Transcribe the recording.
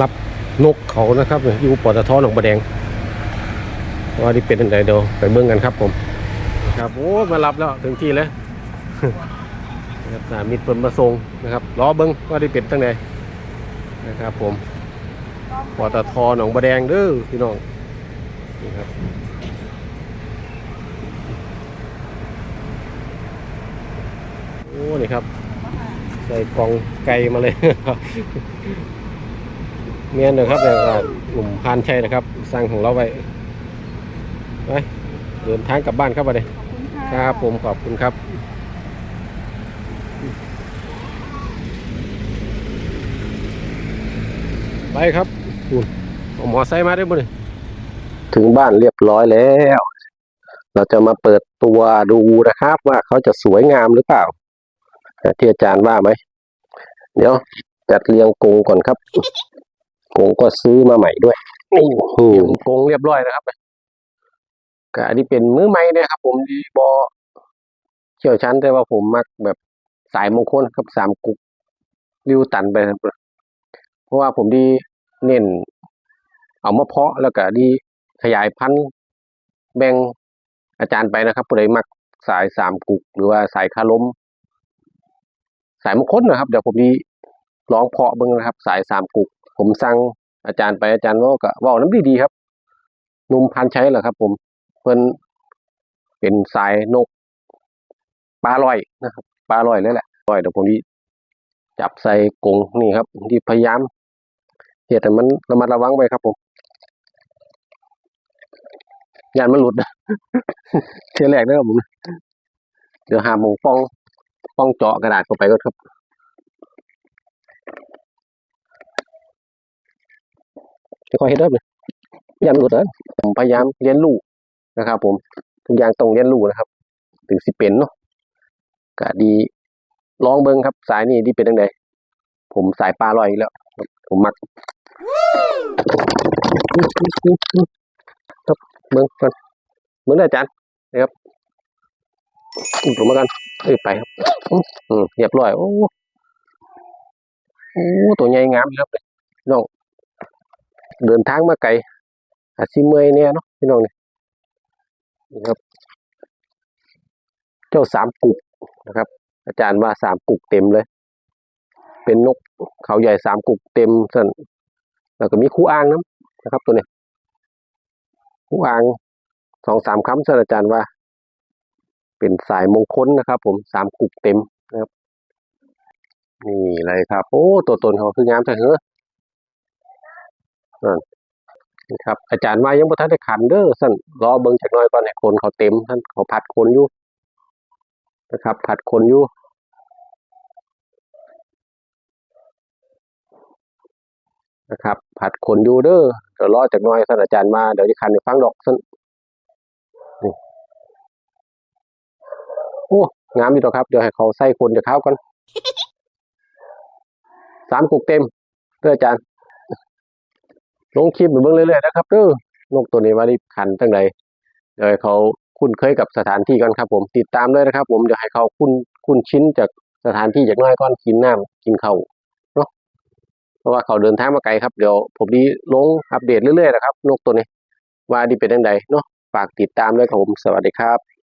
รับนกเขานะครับ อยู่ปตทหนองประแดงว่าที่เป็นอันใดเดี๋ยวไปเบิ่งกันครับผม ครับโอ้มารับแล้วถึงที่แล้วนะครับสามิตรเปินมาส่งนะครับรอเบิ้งว่าได้เป็นตั้งใดนะครับผมปตทหนองประแดงเด้อพี่น้องนี่ครับโอ้นี่ครับใส่กองไก่มาเลย เมียนนะครับแต่ว่าหนุ่มพานชัยนะครับสั่งของเราไว้ไปเดินทางกลับบ้านครับไปเลยค่ะครับผมขอบคุณครับไปครับคุณเอาหมอไซมาได้บ่เลยถึงบ้านเรียบร้อยแล้ว เราจะมาเปิดตัวดูนะครับ ว่าเขาจะสวยงามหรือเปล่าที่อาจารย์ว่าไหม เดี๋ยวจัดเรียงกรงก่อนครับ กรงก็ซื้อมาใหม่ด้วยนี่กรงเรียบร้อยนะครับก็อันนี้เป็นมือใหม่เนี่ยครับ ผมดีบอเชี่ยวชั้นแต่ว่าผมมักแบบสายมงคลครับสามกุกริ้วตันไปครับเพราะว่าผมดีเน้นเอามาเพาะแล้วก็ดีขยายพันธุ์แบ่งอาจารย์ไปนะครับผู้ใดมักสายสามกุก หรือว่าสายคาลมสายมงคลนะครับ เดี๋ยวผมดีร้องเพาะเบิ้งนะครับ สายสามกุก ผมสั่งอาจารย์ไปอาจารย์ว่าก็ว่าน้ำดีดีๆครับนุ่มพันใช้เหรอครับ ผมเพิ่นเป็นสายนกปลาลอยนะครับปลาลอยเลยแหละลอยเดี๋ยวผมดีจับใส่กรงนี่ครับ ที่พยายามเหตุแต่มันระมัดระวังไว้ครับ ผมยานมันหลุดเทียแรกนะครับผมเดี๋ยวหาหมงป้องป้องเจาะกระดาษเข้าไปก็ครับ ค่อยเฮ็ดเด้เลยยันหลุดเด้อผมพยายามเรียนรู้นะครับ ผมทุกอย่างต้องเรียนรู้นะครับ ถึงสิเป็นเนาะก็ดีลองเบิ่งครับ สายนี้ที่เป็นยังไงผมสายปลาลอยอีกแล้ว ผมมักครับเบิ่งกันเบิ่งได้อาจารย์นะครับอุ้มผมมากันเอ้ยไปครับอืมเรียบร้อยโอ้โอ้ตัวใหญ่งามเลยครับน้อง เดินทางมาไกลอาจสิเมื่อยเนี่ยเนาะพี่น้องนี่ครับ เจ้าสามกุกนะครับ อาจารย์ว่าสามกุกเต็มเลย เป็นนกเขาใหญ่สามกุกเต็มส่นแล้วก็มีคู่อ้างน้ำนะครับ ตัวนี้คู่อ้างสองสามคำส่นอาจารย์ว่า เป็นสายมงคลนะครับ ผมสามกุกเต็มนะครับนี่เลยครับ โอ้ตัวตนเขาคืองามแต่เหรอ นั่นครับ อาจารย์ว่ายังบ่ทันได้ขันเด้อสั่นรอเบิ่งจักน่อยก่อนให้คนเขาเต็มท่านเขาผัดคนอยู่นะครับ ผัดคนอยู่นะครับ ผัดคนอยู่เด้อเดี๋ยวรอจักน่อยสั่นอาจารย์มาเดี๋ยวจะขันให้ฟังดอกสั่นนี่โอ้งามอยู่ดอกครับ เดี๋ยวให้เขาใส่คนจะเข้ากันสามกุกเต็มเด้ออาจารย์ ลงคลิปไปเบิ่งเรื่อยๆนะครับเด้อนกตัวนี้ว่านี่ขันตั้งใดเดี๋ยวเขาคุ้นเคยกับสถานที่ก่อนครับ ผมติดตามเลยนะครับ ผมเดี๋ยวให้เขาคุ้นคุ้นชินจากสถานที่จากน้อยก่อนกินน้ำกินเขาเนาะเพราะว่าเขาเดินทางมาไกลครับเดี๋ยวผมดีลงอัปเดตเรื่อยๆนะครับ นกตัวนี้ว่าดีเป็นยังไงเนาะฝากติดตามด้วยครับผมสวัสดีครับ